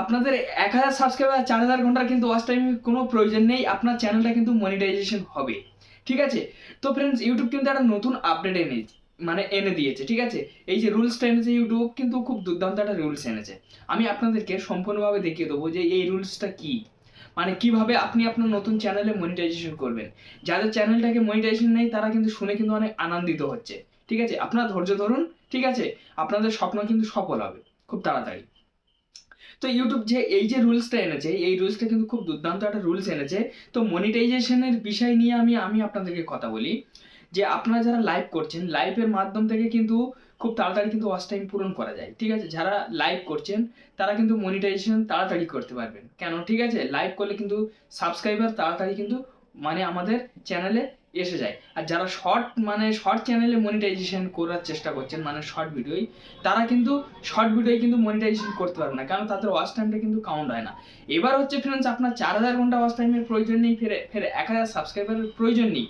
আপনাদের এক হাজার সাবস্ক্রাইবার চার হাজার ঘণ্টার কিন্তু ওয়াচ টাইম কোনো প্রয়োজন নেই, আপনার চ্যানেলটা কিন্তু মনিটাইজেশন হবে। ঠিক আছে? তো ফ্রেন্ডস ইউটিউব কিন্তু একটা নতুন আপডেট এনে মানে এনে দিয়েছে, ঠিক আছে? এই যে রুলসটা এনেছে ইউটিউব কিন্তু খুব দুর্দান্ত একটা রুলস এনেছে। আমি আপনাদেরকে সম্পূর্ণভাবে দেখিয়ে দেবো যে এই রুলসটা কি। মানে কীভাবে আপনি আপনার নতুন চ্যানেলে মনিটাইজেশন করবেন। যাদের চ্যানেলটাকে মনিটাইজেশন নেই, তারা কিন্তু শুনে কিন্তু অনেক আনন্দিত হচ্ছে। ঠিক আছে? আপনারা ধৈর্য ধরুন, ঠিক আছে? আপনাদের স্বপ্ন কিন্তু সফল হবে, খুব তাড়াতাড়ি। তো ইউটিউব যে এই যে রুলসটা এনেছে, এই রুলসটা কিন্তু খুব দুর্দান্ত একটা রুলস এনেছে। তো মনিটাইজেশনের বিষয় নিয়ে আমি আমি আপনাদেরকে কথা বলি। যে আপনারা যারা লাইভ করছেন লাইভের মাধ্যম থেকে কিন্তু খুব তাড়াতাড়ি কিন্তু ওয়াচ টাইম পূরণ করা যায়। ঠিক আছে? যারা লাইভ করছেন, তারা কিন্তু মনিটাইজেশন তাড়াতাড়ি করতে পারবেন। কেন? ঠিক আছে? লাইভ করলে কিন্তু সাবস্ক্রাইবার তাড়াতাড়ি কিন্তু মানে আমাদের চ্যানেলে এসে যায়। আর যারা শর্ট মানে শর্ট চ্যানেলে মনিটাইজেশন করার চেষ্টা করছেন মানে শর্ট ভিডিওই তারা কিন্তু শর্ট ভিডিও কিন্তু মনিটাইজেশন করতে পারবে না। কারণ তাদের ওয়াচ টাইমটা কিন্তু কাউন্ট হয় না। এবার হচ্ছে ফ্রেন্ডস আপনার চার হাজার ঘণ্টা ওয়াচ টাইমের প্রয়োজন নেই, ফের ফের এক হাজার সাবস্ক্রাইবারের প্রয়োজন নেই।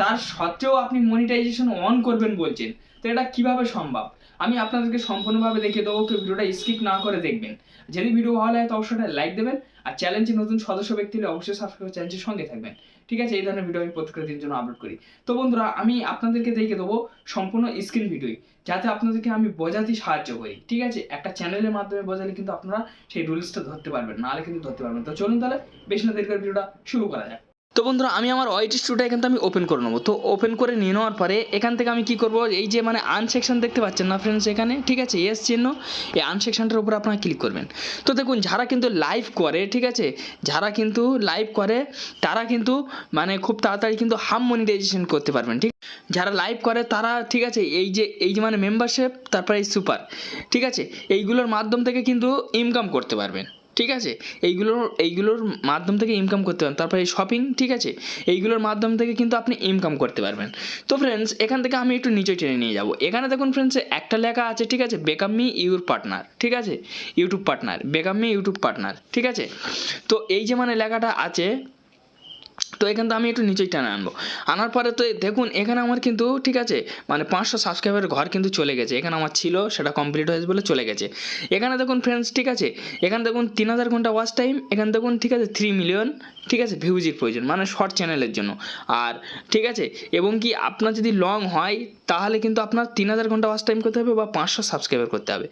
তার সত্ত্বেও আপনি মনিটাইজেশন অন করবেন বলছেন। তো এটা কীভাবে সম্ভব? আমি আপনাদেরকে সম্পূর্ণভাবে দেখিয়ে দেবো, কেউ ভিডিওটা স্কিপ না করে দেখবেন। যদি ভিডিও ভালো লাগে, তো অবশ্যই লাইক দেবেন। আর চ্যালেঞ্জে নতুন সদস্য, ব্যক্তি হলে অবশ্যই সাবস্ক্রাইব চ্যানেলটির সঙ্গে থাকবেন। ঠিক আছে, এই ধরনের ভিডিও আমি প্রত্যেকটা দিন জন্য আপলোড করি। তো বন্ধুরা, আমি আপনাদেরকে দেখে দেবো সম্পূর্ণ স্ক্রিন ভিডিওই যাতে আপনাদেরকে আমি বোঝাতে সাহায্য করি, ঠিক আছে? একটা চ্যানেলের মাধ্যমে বোঝালে কিন্তু আপনারা সেই রুলসটা ধরতে পারবেন নাহলে কিন্তু ধরতে পারবেন তো চলুন তাহলে, বেশি না দেরি করে ভিডিওটা শুরু করা যাক। তো বন্ধুরা, আমি আমার ওয়াইট স্টুডিওটা এখান থেকে আমি ওপেন করে নেব। তো ওপেন করে নিয়ে নেওয়ার পরে এখান থেকে আমি কি করব, এই যে মানে আন সেকশন দেখতে পাচ্ছেন না ফ্রেন্ডস এখানে? ঠিক আছে এস চিহ্ন। এই আন সেকশনটার উপর আপনারা ক্লিক করবেন। তো দেখুন, যারা কিন্তু লাইভ করে, ঠিক আছে, যারা কিন্তু লাইভ করে, তারা কিন্তু মানে খুব তাড়াতাড়ি কিন্তু হাম মনিটাইজেশন করতে পারবেন, ঠিক যারা লাইভ করে, তারা, ঠিক আছে, এই যে এই যে মানে মেম্বারশিপ তারপরে এই সুপার ঠিক আছে? এইগুলোর মাধ্যম থেকে কিন্তু ইনকাম করতে পারবেন। ঠিক আছে? এইগুলোর এইগুলোর মাধ্যম থেকে ইনকাম করতে পারেন তারপরে শপিং ঠিক আছে? এইগুলোর মাধ্যম থেকে কিন্তু আপনি ইনকাম করতে পারবেন। তো ফ্রেন্ডস এখান থেকে আমি একটু নিচে টেনে নিয়ে যাব। এখানে দেখুন ফ্রেন্ডস একটা লেখা আছে, ঠিক আছে? বেকাম ইউর পার্টনার ঠিক আছে? YouTube partner became YouTube partner ঠিক আছে? তো এই যে মানে লেখাটা আছে তো এখান থেকে আমি একটু নিচেই টানে আনব। আনার পরে তো দেখুন, এখানে আমার কিন্তু ঠিক আছে মানে পাঁচশো সাবস্ক্রাইবারের ঘর কিন্তু চলে গেছে। এখানে আমার ছিল, সেটা কমপ্লিট হয়েছে বলে চলে গেছে। এখানে দেখুন ফ্রেন্ডস ঠিক আছে, এখানে দেখুন তিন হাজার ঘণ্টা ওয়াচ টাইম এখানে দেখুন ঠিক আছে থ্রি মিলিয়ন ঠিক আছে ভিউজের প্রয়োজন মানে শর্ট চ্যানেলের জন্য। আর ঠিক আছে, এবং কি আপনার যদি লং হয়, তাহলে কিন্তু আপনার তিন হাজার ঘণ্টা ওয়াচ টাইম করতে হবে বা পাঁচশো সাবস্ক্রাইবার করতে হবে।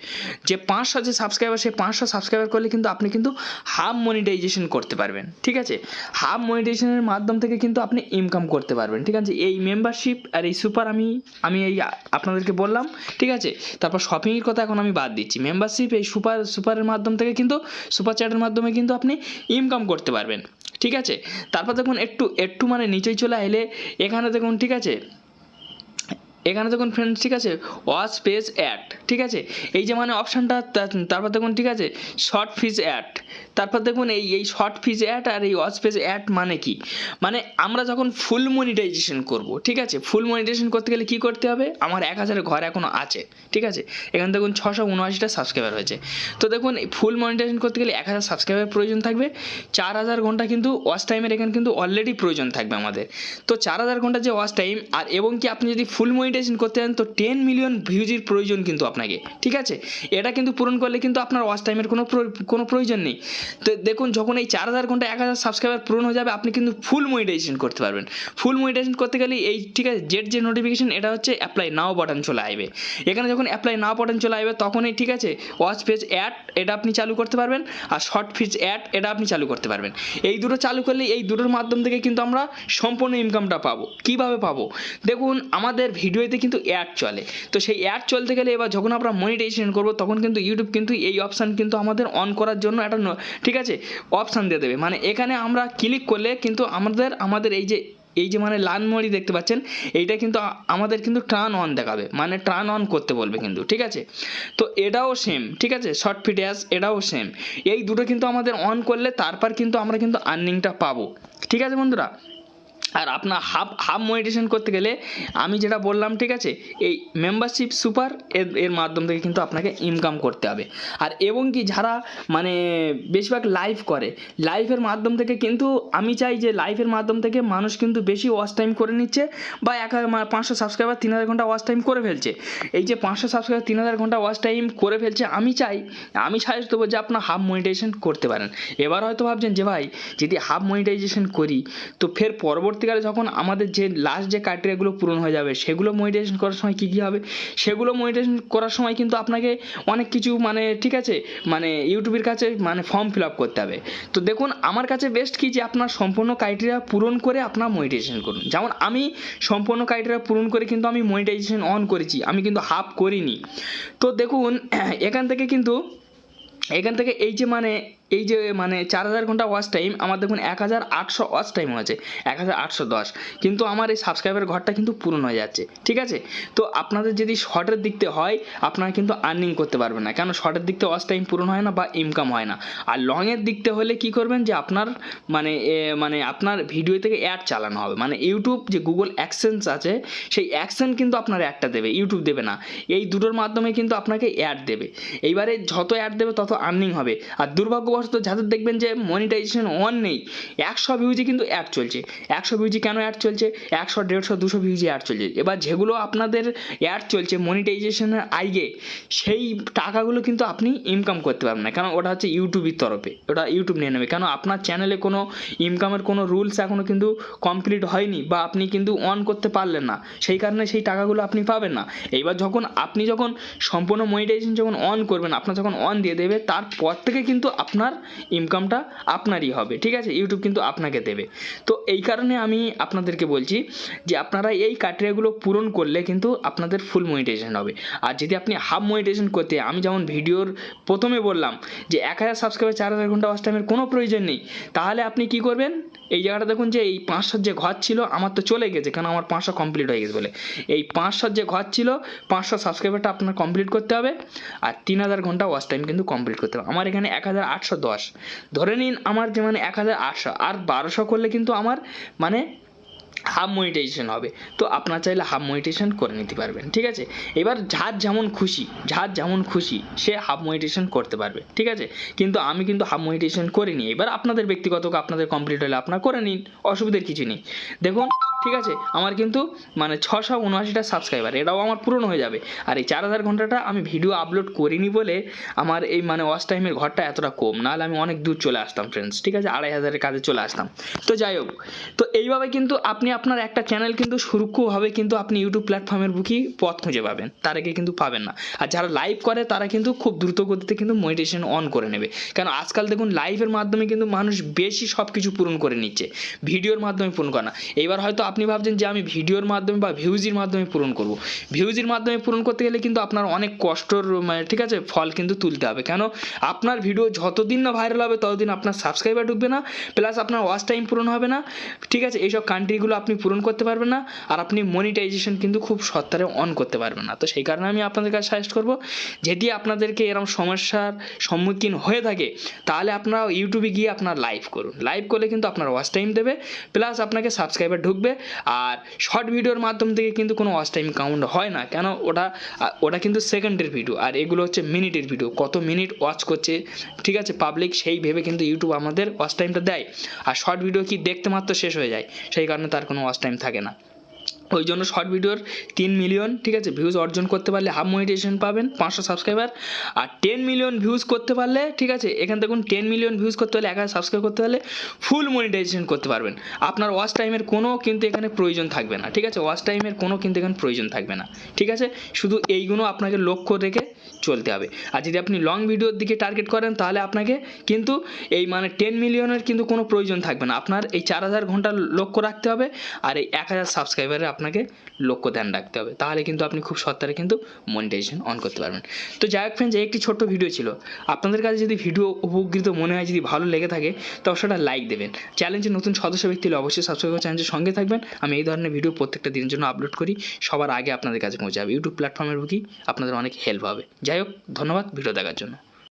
যে পাঁচশো যে সাবস্ক্রাইবার সে পাঁচশো সাবস্ক্রাইবার করলে কিন্তু আপনি কিন্তু হাফ মনিটাইজেশন করতে পারবেন, ঠিক আছে? হাফ মনিটাইজেশনের মাধ্যম থেকে কিন্তু আপনি ইনকাম করতে পারবেন, ঠিক আছে? এই মেম্বারশিপ আর এই সুপার আমি আমি এই আপনাদেরকে বললাম, ঠিক আছে? তারপর শপিংয়ের কথা এখন আমি বাদ দিচ্ছি। মেম্বারশিপ এই সুপার সুপারের মাধ্যম থেকে কিন্তু সুপার চ্যাটের মাধ্যমে কিন্তু আপনি ইনকাম করতে পারবেন, ঠিক আছে? তারপর দেখুন একটু একটু মানে নিচেই চলে এলে এখানে দেখুন, ঠিক আছে? এখানে দেখুন ফ্রেন্ডস ঠিক আছে? ওয়াচ পেজ অ্যাড ঠিক আছে? এই যে মানে অপশানটা তারপর দেখুন, ঠিক আছে? শর্ট ফিজ অ্যাড তারপর দেখুন এই এই শর্ট ফিজ অ্যাড আর এই ওয়াচ পেজ অ্যাড মানে কি? মানে আমরা যখন ফুল মনিটাইজেশন করব, ঠিক আছে? ফুল মনিটাইজেশন করতে গেলে কি করতে হবে? আমার এক হাজারের ঘর এখনও আছে, ঠিক আছে? এখানে দেখুন ছশো উনআশিটা সাবস্ক্রাইবার হয়েছে। তো দেখুন ফুল মনিটাইজেশন করতে গেলে এক হাজার সাবস্ক্রাইবার প্রয়োজন থাকবে। চার হাজার ঘণ্টা কিন্তু ওয়াচ টাইমের এখানে কিন্তু অলরেডি প্রয়োজন থাকবে আমাদের। তো চার হাজার ঘণ্টা যে ওয়াচ টাইম আর এবং কি আপনি যদি ফুল মনিটাইজেশন করতে চান তো টেন মিলিয়ন ভিউজের প্রয়োজন কিন্তু আপনাকে, ঠিক আছে? এটা কিন্তু পূরণ করলে কিন্তু আপনার ওয়াচ টাইমের কোনো কোনো প্রয়োজন নেই। তো দেখুন, যখন এই চার হাজার ঘণ্টা, এক হাজার সাবস্ক্রাইবার পূরণ হয়ে যাবে, আপনি কিন্তু ফুল মনিটাইজেশন করতে পারবেন। ফুল মনিটাইজেশন করতে গেলে এই, ঠিক আছে জেড যে নোটিফিকেশন এটা হচ্ছে অ্যাপ্লাই নাও বাটন চলে আসবে। এখানে যখন অ্যাপ্লাই নাও বাটন চলে আসবে, তখনই ঠিক আছে ওয়াচ পেজ অ্যাড এটা আপনি চালু করতে পারবেন, আর শর্ট ফিজ অ্যাড এটা আপনি চালু করতে পারবেন। এই দুটো চালু করলে, এই দুটোর মাধ্যম থেকে কিন্তু আমরা সম্পূর্ণ ইনকামটা পাবো। কীভাবে পাবো? দেখুন, আমাদের ভিডিওতে কিন্তু অ্যাড চলে। তো সেই অ্যাড চলতে গেলে, এবার যখন আমরা মনিটাইজেশন করব, তখন কিন্তু ইউটিউব কিন্তু এই অপশান কিন্তু আমাদের অন করার জন্য একটা ঠিক আছে? অপশান দিয়ে দেবে। মানে এখানে আমরা ক্লিক করলে কিন্তু আমাদের আমাদের এই যে এই যে মানে লাল মরি দেখতে পাচ্ছেন, এইটা কিন্তু আমাদের কিন্তু টার্ন অন দেখাবে। মানে টার্ন অন করতে বলবে কিন্তু, ঠিক আছে? তো এটাও সেম ঠিক আছে? শর্ট ফিডিয়াস এটাও সেম এই দুটো কিন্তু আমাদের অন করলে তারপর কিন্তু আমরা কিন্তু আর্নিংটা পাবো। ঠিক আছে বন্ধুরা? আর আপনার হাফ হাফ মনিটেশন করতে গেলে আমি যেটা বললাম, ঠিক আছে, এই মেম্বারশিপ সুপার এর এর মাধ্যম থেকে কিন্তু আপনাকে ইনকাম করতে হবে। আর এবং কি যারা মানে বেশিরভাগ লাইভ করে লাইভের মাধ্যম থেকে কিন্তু আমি চাই যে লাইভের মাধ্যম থেকে মানুষ কিন্তু বেশি ওয়াচ টাইম করে নিচ্ছে বা এক পাঁচশো সাবস্ক্রাইবার তিন হাজার ঘণ্টা ওয়াচ টাইম করে ফেলছে। এই যে পাঁচশো সাবস্ক্রাইবার তিন হাজার ঘণ্টা ওয়াচ টাইম করে ফেলছে, আমি চাই, আমি সাজেস্ট দেবো যে আপনার হাফ মনিটাইজেশন করতে পারেন। এবার হয়তো ভাবছেন যে ভাই, যদি হাফ মনিটাইজেশন করি, তো ফের পরবর্তীকালে যখন আমাদের যে লাস্ট যে ক্রাইটেরিয়াগুলো পূরণ হয়ে যাবে, সেগুলো মনিটাইজেশন করার সময় কী কী হবে? সেগুলো মনিটাইজেশন করার সময় কিন্তু আপনাকে অনেক কিছু মানে ঠিক আছে? মানে ইউটিউবের কাছে মানে ফর্ম ফিল আপ করতে হবে। তো দেখুন, আমার কাছে বেস্ট কি যে আপনার সম্পূর্ণ ক্রাইটেরিয়া পূরণ করে আপনার মনিটাইজেশন করুন। যেমন আমি সম্পূর্ণ ক্রাইটেরিয়া পূরণ করে কিন্তু আমি মনিটাইজেশন অন করেছি, আমি কিন্তু হাফ করিনি। তো দেখুন, এখান থেকে কিন্তু, এখান থেকে এই যে মানে এই যে মানে চার হাজার ঘণ্টা ওয়াচ টাইম আমার দেখুন এক হাজার আটশো ওয়াচ টাইম হয়েছে, এক হাজার আটশো দশ। কিন্তু আমার এই সাবস্ক্রাইবার ঘরটা কিন্তু পূরণ হয়ে যাচ্ছে, ঠিক আছে? তো আপনাদের যদি শর্টের দিকতে হয়, আপনারা কিন্তু আর্নিং করতে পারবেন না। কেন? শর্টের দিকতে ওয়াচ টাইম পূরণ হয় না বা ইনকাম হয় না। আর লংয়ের দিকতে হলে কি করবেন যে, আপনার মানে মানে আপনার ভিডিও থেকে অ্যাড চালানো হবে। মানে ইউটিউব যে গুগল অ্যাকসেন্স আছে, সেই অ্যাকসেন্ট কিন্তু আপনার অ্যাডটা দেবে ইউটিউব দেবে না। এই দুটোর মাধ্যমে কিন্তু আপনাকে অ্যাড দেবে। এইবারে যত অ্যাড দেবে, তত আর্নিং হবে। আর দুর্ভাগ্যবশত যাদের দেখবেন যে মনিটাইজেশন অন নেই, একশো ভিউজে কিন্তু অ্যাড চলছে। একশো ভিউজে কেন অ্যাড চলছে? একশো, দেড়শো, দুশো ভিউজে অ্যাড চলছে। এবার যেগুলো আপনাদের অ্যাড চলছে মনিটাইজেশনের আগে, সেই টাকাগুলো কিন্তু আপনি ইনকাম করতে পারবেন না। কারণ ওটা হচ্ছে ইউটিউবের তরফে। ওটা ইউটিউব নিয়ে নেবে। কেন? আপনার চ্যানেলে কোনো ইনকামের কোনো রুলস এখনও কিন্তু কমপ্লিট হয়নি বা আপনি কিন্তু অন করতে পারলেন না। সেই কারণে সেই টাকাগুলো আপনি পাবেন না। এইবার যখন আপনি যখন সম্পূর্ণ মনিটাইজেশন যখন অন করবেন, আপনার যখন অন দিয়ে দেবে, তারপর থেকে কিন্তু আপনার ইনকামটা আপনারই হবে, ঠিক আছে? ইউটিউব কিন্তু আপনাকে দেবে। তো এই কারণে আমি আপনাদেরকে বলছি যে আপনারা এই ক্রাইটেরিয়াগুলো পূরণ করলে কিন্তু আপনাদের ফুল মনিটাইজেশন হবে। আর যদি আপনি হাফ মনিটাইজেশন করতে, আমি যেমন ভিডিওর প্রথমে বললাম যে এক হাজার সাবস্ক্রাইবার চার হাজার ঘণ্টা ওয়াচ টাইমের কোনো প্রয়োজন নেই, তাহলে আপনি কি করবেন? এই জায়গাটা দেখুন যে এই পাঁচশোর যে ঘর ছিল, আমার তো চলে গেছে কারণ আমার পাঁচশো কমপ্লিট হয়ে গেছে বলে। এই পাঁচশোর যে ঘর ছিল, পাঁচশো সাবস্ক্রাইবারটা আপনার কমপ্লিট করতে হবে, আর তিন হাজার ঘণ্টা ওয়াচ টাইম কিন্তু কমপ্লিট করতে হবে। আমার এখানে এক হাজার আটশো দশ। ধরে নিন, আমার যে মানে এক হাজার আটশো, আর বারোশো করলে কিন্তু আমার মানে হাফ মনিটাইজেশন হবে। তো আপনার চাইলে হাফ মনিটাইজেশন করে নিতে পারবেন, ঠিক আছে? এবার যার যেমন খুশি, যার যেমন খুশি, সে হাফ মনিটাইজেশন করতে পারবে, ঠিক আছে? কিন্তু আমি কিন্তু হাফ মনিটাইজেশন করিনি এবার আপনাদের ব্যক্তিগত আপনাদের কমপ্লিট হলে আপনারা করে নিন, অসুবিধার কিছু নেই। দেখুন, ঠিক আছে? আমার কিন্তু মানে ছশো উনআশিটা সাবস্ক্রাইবার এটাও আমার পূরণ হয়ে যাবে। আর এই চার হাজার ঘন্টাটা আমি ভিডিও আপলোড করিনি বলে আমার এই মানে ওয়াচ টাইমের ঘরটা এতটা কম। নাহলে আমি অনেক দূর চলে আসতাম ফ্রেন্ডস ঠিক আছে? আড়াই হাজারের কাজে চলে আসতাম। তো যাই হোক, তো এইভাবে কিন্তু আপনি আপনার একটা চ্যানেল কিন্তু সুরক্ষভাবে কিন্তু আপনি ইউটিউব প্ল্যাটফর্মের বুকই পথ খুঁজে পাবেন। তার আগে কিন্তু পাবেন না। আর যারা লাইভ করে, তারা কিন্তু খুব দ্রুত গতিতে কিন্তু মনিটেশন অন করে নেবে। কারণ আজকাল দেখুন লাইভের মাধ্যমে কিন্তু মানুষ বেশি সব কিছু পূরণ করে নিচ্ছে। ভিডিওর মাধ্যমে পূরণ করে না। এবার হয়তো আপনি ভাবছেন যে আমি ভিডিওর মাধ্যমে বা ভিউজির মাধ্যমে পূরণ করব। ভিউজির মাধ্যমে পূরণ করতে গেলে কিন্তু আপনার অনেক কষ্টর মানে ঠিক আছে, ফল কিন্তু তুলতে হবে। কেন? আপনার ভিডিও যতদিন না ভাইরাল হবে, ততদিন আপনার সাবস্ক্রাইবার ঢুকবে না। প্লাস আপনার ওয়াচ টাইম পূরণ হবে না। ঠিক আছে, এইসব কান্ট্রিগুলো আপনি পূরণ করতে পারবেন না আর আপনি মনিটাইজেশন কিন্তু খুব সত্তরে অন করতে পারবেন না। তো সেই কারণে আমি আপনাদের কাছে সাজেস্ট করব, যদি আপনাদেরকে এরকম সমস্যার সম্মুখীন হয়ে থাকে, তাহলে আপনারা ইউটিউবে গিয়ে আপনার লাইভ করুন। লাইভ করলে কিন্তু আপনার ওয়াচ টাইম দেবে প্লাস আপনাকে সাবস্ক্রাইবার ঢুকবে, আর শর্ট ভিডিওর মাধ্যম থেকে কিন্তু কোনো ওয়াচ টাইম কাউন্ট হয় না। কেন? ওটা ওটা কিন্তু সেকেন্ডের ভিডিও আর এগুলো হচ্ছে মিনিটের ভিডিও কত মিনিট ওয়াচ করছে, ঠিক আছে? পাবলিক সেই ভেবে কিন্তু ইউটিউব আমাদের ওয়াচ টাইমটা দেয়। আর শর্ট ভিডিও কি দেখতে মাত্র শেষ হয়ে যায়। সেই কারণে তার কোনো ওয়াচ টাইম থাকে না। ওই জন্য শর্ট ভিডিওর তিন মিলিয়ন ঠিক আছে ভিউজ অর্জন করতে পারলে হাফ মনিটাইজেশন পাবেন, পাঁচশো সাবস্ক্রাইবার আর টেন মিলিয়ন ভিউজ করতে পারলে, ঠিক আছে, এখান দেখুন টেন মিলিয়ন ভিউজ করতে হলে এক হাজার সাবস্ক্রাইব করতে হলে ফুল মনিটাইজেশন করতে পারবেন। আপনার ওয়াচ টাইমের কোনো কিন্তু এখানে প্রয়োজন থাকবে না, ঠিক আছে ওয়াচ টাইমের কোনো কিন্তু এখানে প্রয়োজন থাকবে না, ঠিক আছে, শুধু এইগুলো আপনাকে লক্ষ্য রেখে চলতে হবে। আর যদি আপনি লং ভিডিওর দিকে টার্গেট করেন, তাহলে আপনাকে কিন্তু এই মানে টেন মিলিয়নের কিন্তু কোনো প্রয়োজন থাকবে না। আপনার এই চার হাজার ঘণ্টা লক্ষ্য রাখতে হবে আর এই এক হাজার সাবস্ক্রাইবারে আপনাকে লক্ষ্য ধ্যান রাখতে হবে। তাহলে কিন্তু আপনি খুব সত্তরে কিন্তু মনিটাইজেশন অন করতে পারবেন। তো যাই হোক ফ্রেন্ডস একটি ছোট্ট ভিডিও ছিল। আপনাদের কাছে যদি ভিডিও উপকৃত মনে হয়, যদি ভালো লেগে থাকে, তো অবশ্যই লাইক দেবেন। চ্যালেঞ্জের নতুন সদস্য ব্যক্তি হলে অবশ্যই সাবস্ক্রাইব করে সঙ্গে থাকবেন। আমি এই ধরনের ভিডিও প্রত্যেকটা দিনের জন্য আপলোড করি। সবার আগে আপনাদের কাছে পৌঁছে যাবে ইউটিউব প্ল্যাটফর্মের বুকি আপনাদের অনেক হেল্প হবে। যাই হোক ধন্যবাদ ভিডিও দেখার জন্য।